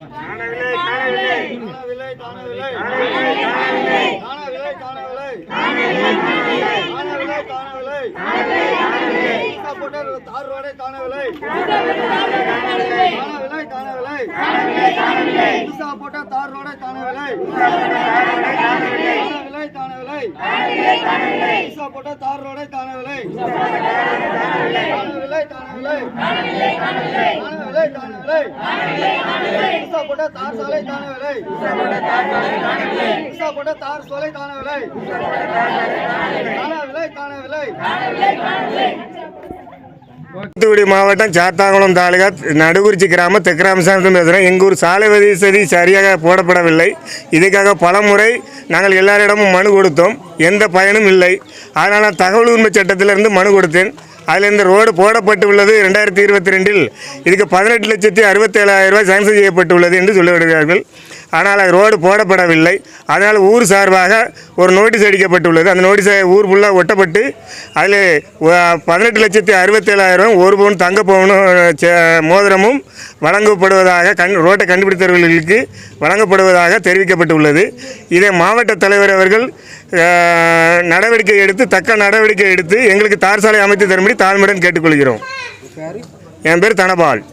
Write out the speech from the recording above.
காணவில்லை காணவில்லை காணவில்லை காணவில்லை காணவில்லை காணவில்லை காணவில்லை காணவில்லை போட்ட தார் ரோடை காணவில்லை காணவில்லை காணவில்லை ஈசா போட்ட தார் ரோடை காணவில்லை காணவில்லை காணவில்லை ஈசா போட்ட தார் ரோடை காணவில்லை காணவில்லை காணவில்லை காணவில்லை காணவில்லை ஈசா போட்ட தார் சாலை காணவில்லை ஈசா போட்ட தார் சோலை விலை? தான விலை தூத்துக்குடி மாவட்டம் சாத்தாங்குளம் தாலுகா நடுகுறிச்சி கிராமம் தெற்கிராமசாமி பேசுகிறேன் எங்கள் ஊர் சாலை வசதி சரியாக போடப்படவில்லை. இதுக்காக பலமுறை நாங்கள் எல்லாரிடமும் மனு கொடுத்தோம். எந்த பயனும் இல்லை. அதனால் தகவல் உரிமை சட்டத்திலிருந்து மனு கொடுத்தேன். அதில் இந்த ரோடு போடப்பட்டு உள்ளது ரெண்டாயிரத்தி இருபத்தி ரெண்டில். இதுக்கு பதினெட்டு லட்சத்தி அறுபத்தேழாயிரம் ரூபாய் சாங்ஷன் செய்யப்பட்டுள்ளது என்று சொல்லி வருகிறார்கள். ஆனால் அது ரோடு போடப்படவில்லை. அதனால் ஊர் சார்பாக ஒரு நோட்டீஸ் அடிக்கப்பட்டுள்ளது. அந்த நோட்டீஸை ஊர் ஃபுல்லாக ஒட்டப்பட்டு அதில் பதினெட்டு லட்சத்தி அறுபத்தேழாயிரம் ஒரு பவுன் தங்க பவுனும் சே- மோதிரமும் வழங்கப்படுவதாக கண் ரோட்டை கண்டுபிடித்தவர்களுக்கு வழங்கப்படுவதாக தெரிவிக்கப்பட்டுள்ளது. இதை மாவட்ட தலைவர் அவர்கள் நடவடிக்கை எடுத்து தக்க நடவடிக்கை எடுத்து எங்களுக்கு தார் சாலை அமைத்து தரும்படி தாழ்மையுடன் கேட்டுக்கொள்கிறோம். என் பேர் தனபால்.